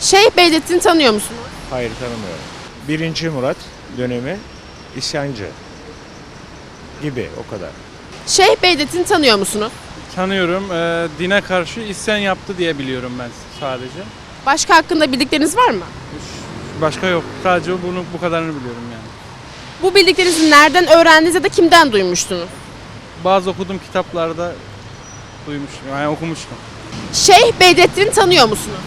Şeyh Bedrettin'i tanıyor musunuz? Hayır tanımıyorum. Birinci Murat dönemi isyancı gibi o kadar. Şeyh Bedrettin'i tanıyor musunuz? Tanıyorum. Ee, dine karşı isyan yaptı diye biliyorum ben sadece. Başka hakkında bildikleriniz var mı? Başka yok. Sadece bunu bu kadarını biliyorum yani. Bu bildiklerinizi nereden öğrendiniz ya da kimden duymuştunuz? Bazı okuduğum kitaplarda duymuştum. Yani okumuştum. Şeyh Bedrettin'i tanıyor musunuz?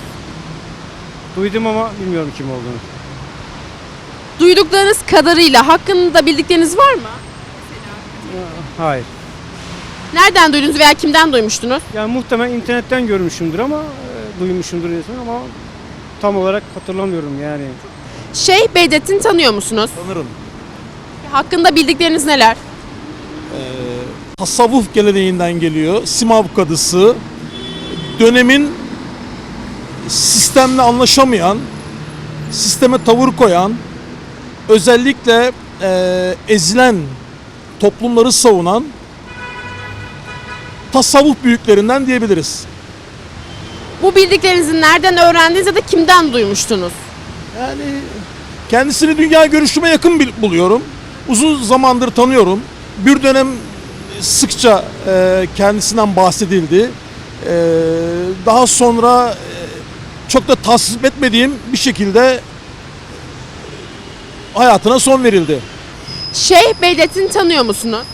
Duydum ama bilmiyorum kim olduğunu. Duyduklarınız kadarıyla hakkında bildikleriniz var mı? Hayır. Nereden duydunuz veya kimden duymuştunuz? Yani muhtemelen internetten görmüşümdür ama e, duymuşumdur resmen ama tam olarak hatırlamıyorum yani. Şeyh Bedrettin'i tanıyor musunuz? Sanırım. Hakkında bildikleriniz neler? Tasavvuf geleneğinden geliyor. Simav kadısı. Dönemin sistemle anlaşamayan, sisteme tavır koyan, özellikle eee, ezilen toplumları savunan tasavvuf büyüklerinden diyebiliriz. Bu bildiklerinizi nereden öğrendiniz ya da kimden duymuştunuz? Yani kendisini dünya görüşüme yakın buluyorum. Uzun zamandır tanıyorum. Bir dönem sıkça e, kendisinden bahsedildi. E, daha sonra e, çok da tasvip etmediğim bir şekilde hayatına son verildi. Şeyh Bedrettin'i tanıyor musunuz?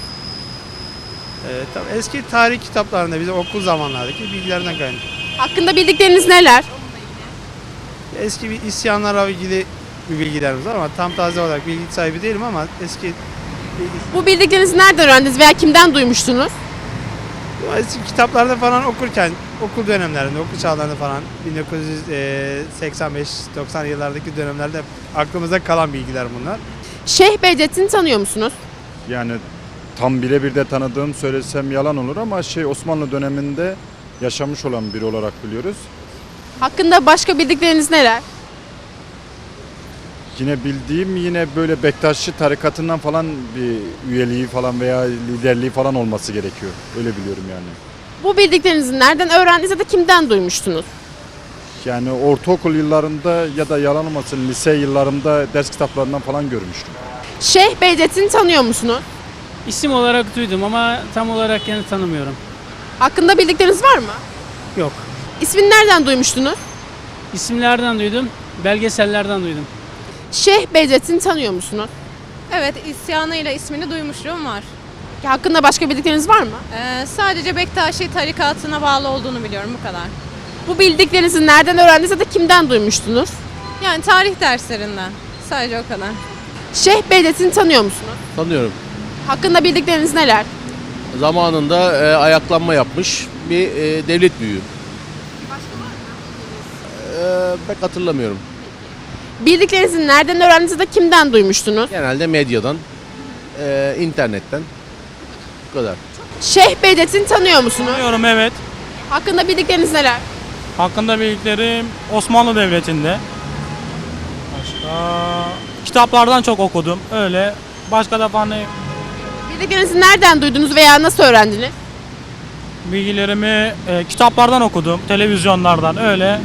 Ee, tabii eski tarih kitaplarında bizim okul zamanlardaki bilgilerden kaynaklı. Hakkında bildikleriniz neler? Eski bir isyanlarla ilgili bir bilgilerimiz var ama tam taze olarak bilgi sahibi değilim ama eski bilgi, Bu bildiklerinizi nereden öğrendiniz veya kimden duymuştunuz? Bu eski kitaplarda falan okurken okul dönemlerinde, okul çağlarında falan 1985-90 yıllardaki dönemlerde aklımızda kalan bilgiler bunlar. Şeyh Bedrettin'i tanıyor musunuz? Yani tam birebir de tanıdığım söylesem yalan olur ama şey Osmanlı döneminde yaşamış olan biri olarak biliyoruz. Hakkında başka bildikleriniz neler? Yine bildiğim yine böyle Bektaşi tarikatından falan bir üyeliği falan veya liderliği falan olması gerekiyor. Öyle biliyorum yani. Bu bildiklerinizi nereden öğrendiniz ya da kimden duymuştunuz? Yani ortaokul yıllarında ya da yalan olmasın lise yıllarımda ders kitaplarından falan görmüştüm. Şeyh Bedrettin'i tanıyor musunuz? İsim olarak duydum ama tam olarak yani tanımıyorum. Hakkında bildikleriniz var mı? Yok. İsmini nereden duymuştunuz? İsimlerden duydum, belgesellerden duydum. Şeyh Bedrettin'i tanıyor musunuz? Evet, isyanıyla ismini duymuşluğum var. Hakkında başka bildikleriniz var mı? Ee, sadece Bektaşi tarikatına bağlı olduğunu biliyorum bu kadar. Bu bildiklerinizi nereden öğrendiniz ya da kimden duymuştunuz? Yani tarih derslerinden. Sadece o kadar. Şeyh Bedrettin'i tanıyor musunuz? Tanıyorum. Hakkında bildikleriniz neler? Zamanında e, ayaklanma yapmış bir e, devlet büyüğü. E, pek hatırlamıyorum. Bildiklerinizi nereden öğrendiniz ya da kimden duymuştunuz? Genelde medyadan, e, internetten. Bu kadar. Şeyh Bedrettin'i tanıyor musunuz? Tanıyorum evet. Hakkında bildikleriniz neler? Hakkında bildiklerim Osmanlı Devleti'nde. Başka... Kitaplardan çok okudum. Öyle. Başka da hani Bildiklerinizi nereden duydunuz veya nasıl öğrendiniz? bilgilerimi e, kitaplardan okudum. Televizyonlardan öyle.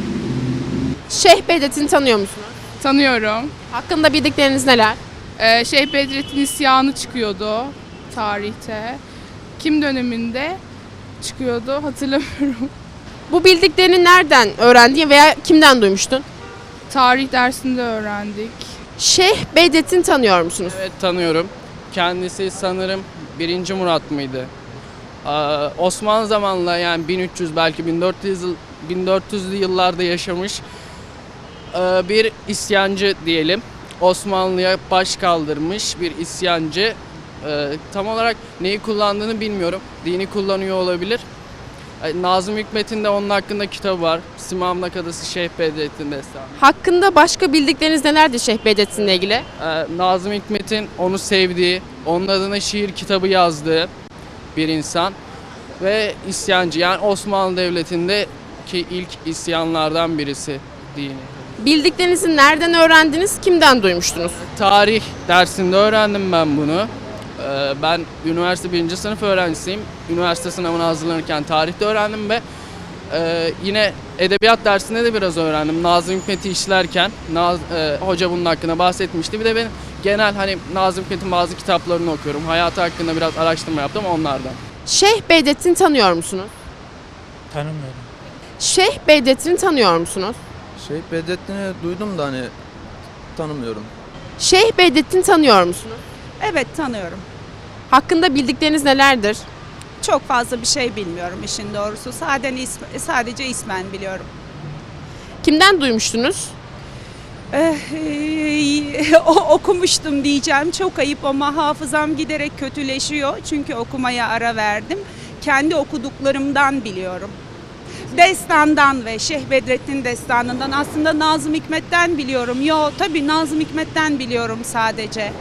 Şeyh Bedrettin'i tanıyor musunuz? Tanıyorum. Hakkında bildikleriniz neler? Ee, Şeyh Bedrettin isyanı çıkıyordu tarihte. Kim döneminde çıkıyordu hatırlamıyorum. Bu bildiklerini nereden öğrendin veya kimden duymuştun? Tarih dersinde öğrendik. Şeyh Bedrettin'i tanıyor musunuz? Evet tanıyorum. Kendisi sanırım 1. Murat mıydı? Osmanlı zamanla yani 1300 belki 1400 yıl 1400'lü yıllarda yaşamış bir isyancı diyelim. Osmanlı'ya baş kaldırmış bir isyancı. Ee, tam olarak neyi kullandığını bilmiyorum. Dini kullanıyor olabilir. Ee, Nazım Hikmet'in de onun hakkında kitabı var. Simamla Kadısı Şeyh Bedrettin Destanı. Hakkında başka bildikleriniz nelerdir Şeyh Bedrettin'le ilgili? Ee, Nazım Hikmet'in onu sevdiği, onun adına şiir kitabı yazdığı bir insan ve isyancı yani Osmanlı Devleti'nde ki ilk isyanlardan birisi dini. Bildiklerinizi nereden öğrendiniz, kimden duymuştunuz? Tarih dersinde öğrendim ben bunu. Ee, Ben üniversite birinci sınıf öğrencisiyim. Üniversite sınavına hazırlanırken tarihte öğrendim ve e, yine edebiyat dersinde de biraz öğrendim. Nazım Hikmet'i işlerken Naz, e, hoca bunun hakkında bahsetmişti. Bir de ben genel hani Nazım Hikmet'in bazı kitaplarını okuyorum. Hayatı hakkında biraz araştırma yaptım onlardan. Şeyh Bedrettin'i tanıyor musunuz? Tanımıyorum. Şeyh Bedrettin'i tanıyor musunuz? Şey Bedrettin'i duydum da hani tanımıyorum. Şeyh Bedrettin'i tanıyor musunuz? Evet tanıyorum. Hakkında bildikleriniz nelerdir? Çok fazla bir şey bilmiyorum işin doğrusu. Sadece, ism- sadece ismen biliyorum. Kimden duymuştunuz? Eh, o- okumuştum diyeceğim. Çok ayıp ama hafızam giderek kötüleşiyor. Çünkü okumaya ara verdim. Kendi okuduklarımdan biliyorum. Destandan ve Şeyh Bedrettin Destanı'ndan aslında Nazım Hikmet'ten biliyorum. Yo tabii Nazım Hikmet'ten biliyorum sadece.